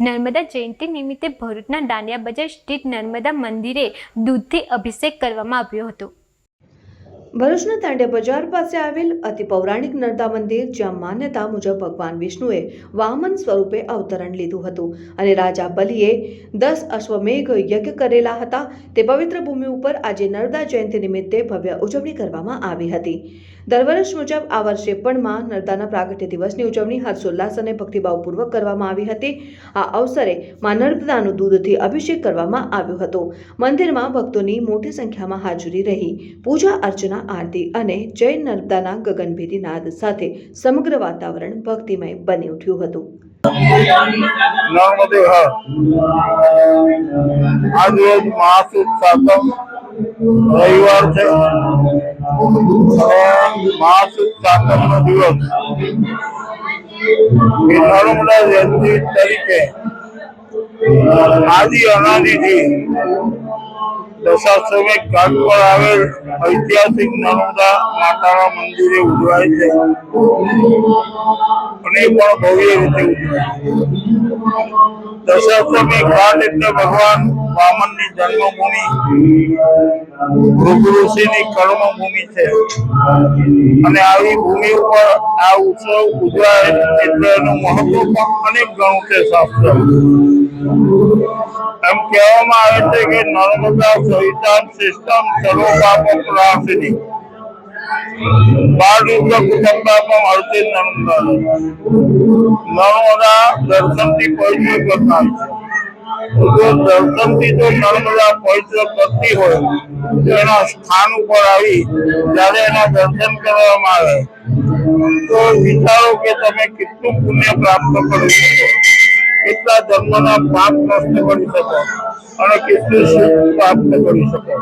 નર્મદા જયંતિ નિમિત્તે ભરૂચના દાંડિયા બજાર સ્થિત નર્મદા મંદિરે દૂધથી અભિષેક કરવામાં આવ્યો હતો. ભરૂચના તાંડે બજાર પાસે આવેલ અતિ પૌરાણિક નર્મદા મંદિર, જ્યાં માન્યતા મુજબ ભગવાન વિષ્ણુએ વામન સ્વરૂપે અવતરણ લીધું હતું અને રાજા બલિએ દસ અશ્વમેઘ યજ્ઞ કરેલા હતા. તે પવિત્ર ભૂમિ ઉપર આજે નર્મદા જયંતિ નિમિત્તે ભવ્ય ઉજવણી કરવામાં આવી હતી. દર વર્ષ મુજબ આ વર્ષે પણ માં નર્મદાના પ્રાગટ્ય દિવસની ઉજવણી હર્ષોલ્લાસ અને ભક્તિભાવપૂર્વક કરવામાં આવી હતી. આ અવસરે માં નર્મદાનું દૂધથી અભિષેક કરવામાં આવ્યો હતો. મંદિરમાં ભક્તોની મોટી સંખ્યામાં હાજરી રહી. પૂજા અર્ચના આરતી અને જય નર્મદાના ગગનભેદી નાદ સાથે સમગ્ર વાતાવરણ ભક્તિમય બની ઉઠ્યું હતું. રવિવાર છે. તરીકે આદિ અનાદિથી દશાશ્વમેઘ ઘાટ પર આવેલ ઐતિહાસિક નર્મદા માતાના મંદિરે ઉજવાય છે. અને પણ ભવ્ય રીતે ઉજવાય. દશાશ્વમેઘ ઘાટ એટલે ભગવાન વામનની જન્મભૂમિ ભૃગુ ઋષિની કર્મભૂમિ છે. અને આવી ભૂમિ ઉપર આ ઉત્સવ ઉજવાય એટલે એનું મહત્વ પણ અનેક ગણું છે શાસ્ત્ર. એમ કહેવામાં આવે છે કે નર્મદા સંવિધાન સિસ્ટમ સર્વ પાપ પ્રાસિની બાળ રૂદ્ર કુટુંબાપમ હરતે નર્મદા. નર્મદા દર્શનથી પવિત્ર કરનાર છે. જો દર્શનથી જો નર્મદા પવિત્ર કરતી હોય, તો એના સ્થાન ઉપર આવી જ્યારે એના દર્શન કરવામાં આવે. તો વિચારો કે તમે કેટલું પુણ્ય પ્રાપ્ત કરી શકો. કેટલા ધર્મના પાપ નષ્ટ કરી શકો અને કેટલું સુખ પ્રાપ્ત કરી શકો.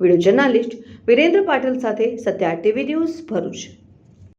વીડિયો જર્નાલિસ્ટ વિરેન્દ્ર પાટીલ સાથે સત્યાર ટીવી ન્યૂઝ ભરૂચ.